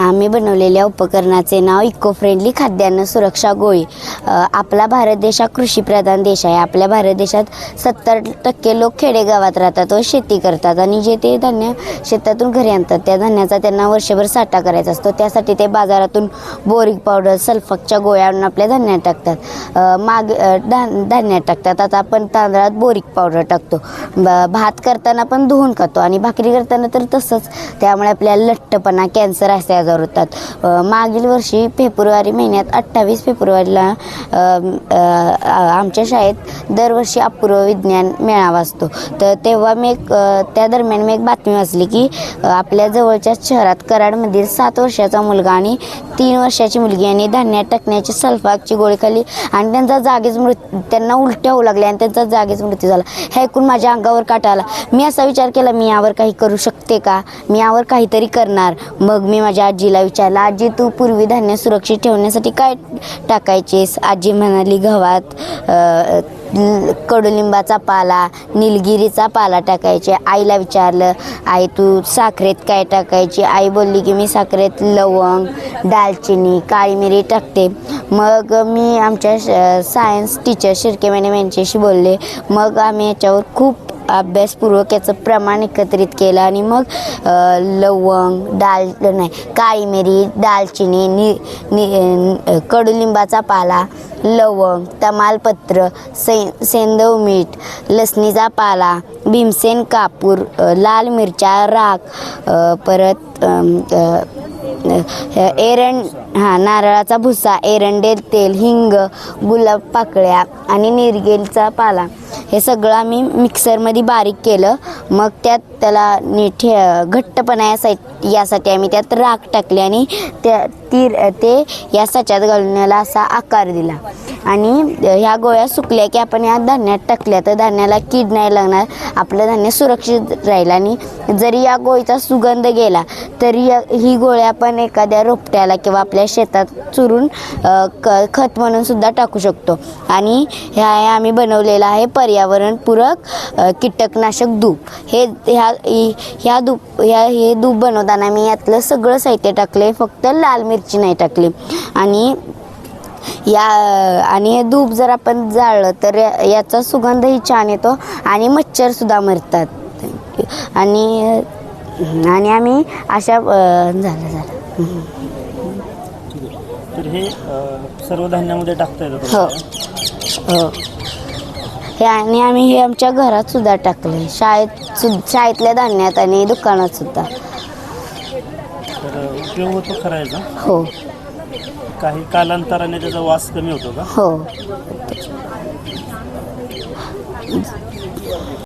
आम्ही बनवलेल्या उपकरणाचे नाव इको फ्रेंडली खाद्यान्न सुरक्षा गोळी. आपला भारत देश हा कृषीप्रधान देश आहे. आपल्या भारत देशात सत्तर टक्के लोक खेडेगावात राहतात व शेती करतात आणि जे ते धान्य शेतातून घरी आणतात त्या धान्याचा त्यांना वर्षभर साठा करायचा असतो. त्यासाठी ते बाजारातून बोरिक पावडर सल्फाकच्या गोळ्या आणून आपल्या धान्यात टाकतात. माग धा धान्यात टाकतात. आता आपण तांदळात बोरिक पावडर टाकतो. ब- भात करताना पण धुवून खातो आणि भाकरी करताना तर तसंच. त्यामुळे आपल्याला लठ्ठपणा कॅन्सर असे साजरा होतात मागील वर्षी फेब्रुवारी महिन्यात अठ्ठावीस फेब्रुवारीला आमच्या शाळेत दरवर्षी अपूर्व विज्ञान मेळावा असतो. तर तेव्हा मी एक त्या दरम्यान मी एक बातमी वाचली की आपल्या जवळच्या शहरात कराडमधील सात वर्षाचा मुलगा आणि तीन वर्षाची मुलगी आणि धान्यात टाकण्याची सल्फाकची गोळी खाल्ली. आणि त्यांचा जागीच मृत्यू त्यांना उलट्या होऊ लागल्या आणि त्यांचा जागीच मृत्यू झाला. हे ऐकून माझ्या अंगावर काटा आला. मी असा विचार केला मी यावर काही करू शकते का? मी यावर काहीतरी करणार. मग मी माझ्या आजीला विचारलं आजी तू पूर्वी धान्य सुरक्षित ठेवण्यासाठी काय टाकायचीस? आजी म्हणाली गव्हात कडुलिंबाचा पाला निलगिरीचा पाला टाकायचे. आईला विचारलं आई तू साखरेत काय टाकायची? आई बोलली की मी साखरेत लवंग दालचिनी काळी मिरी टाकते. मग मी आमच्या श- सायन्स टीचर शिर्के मॅडम यांच्याशी बोलले. मग आम्ही याच्यावर खूप अभ्यासपूर्वक याचं प्रमाण एकत्रित केलं आणि मग लवंग डाल नाही काळी मिरी दालचिनी नि नि कडुलिंबाचा पाला लवंग तमालपत्र से सेंदव मीठ लसणीचा पाला भीमसेन कापूर लाल मिरच्या राख परत एरंड हां नारळाचा भुसा एरंडे तेल हिंग गुलाब पाकळ्या आणि निरगेलचा पाला. हे सगळं आम्ही मिक्सरमध्ये बारीक केलं. मग त्यात त्याला नीट घट्टपणा यासाठी यासाठी आम्ही त्यात राख टाकली आणि त्या ती ते या साच्यात घालून असा आकार दिला. आणि ह्या गोळ्या सुकल्या की आपण या धान्यात टाकल्या. तर धान्याला कीड नाही लागणार. आपलं धान्य सुरक्षित राहील. आणि जरी या गोळीचा सुगंध गेला तरी या- ही गोळ्या आपण एखाद्या रोपट्याला किंवा आपल्या शेतात चुरून क खत म्हणून सुद्धा टाकू शकतो. आणि ह्या आम्ही बनवलेलं आहे पर्यावरणपूरक कीटकनाशक धूप हे ह्या ह्या धूप ह्या हे धूप बनवताना मी यातलं सगळं साहित्य टाकले फक्त लाल मिरची नाही टाकली. आणि या आणि हे धूप जर आपण जाळलं तर याचा सुगंधही छान येतो आणि मच्छर सुद्धा मरतात. आणि आणि आम्ही अशा झालं झालं. तर हे सर्व धान्यामध्ये टाकता येतं हो? हो. हे आणि आम्ही हे आमच्या घरात सुद्धा टाकले शाळेत सु शाळेतल्या धान्यात आणि दुकानात सुद्धा. तर उपयोग होतो करायचा हो. काही कालांतराने त्याचा वास कमी होतो का? हो.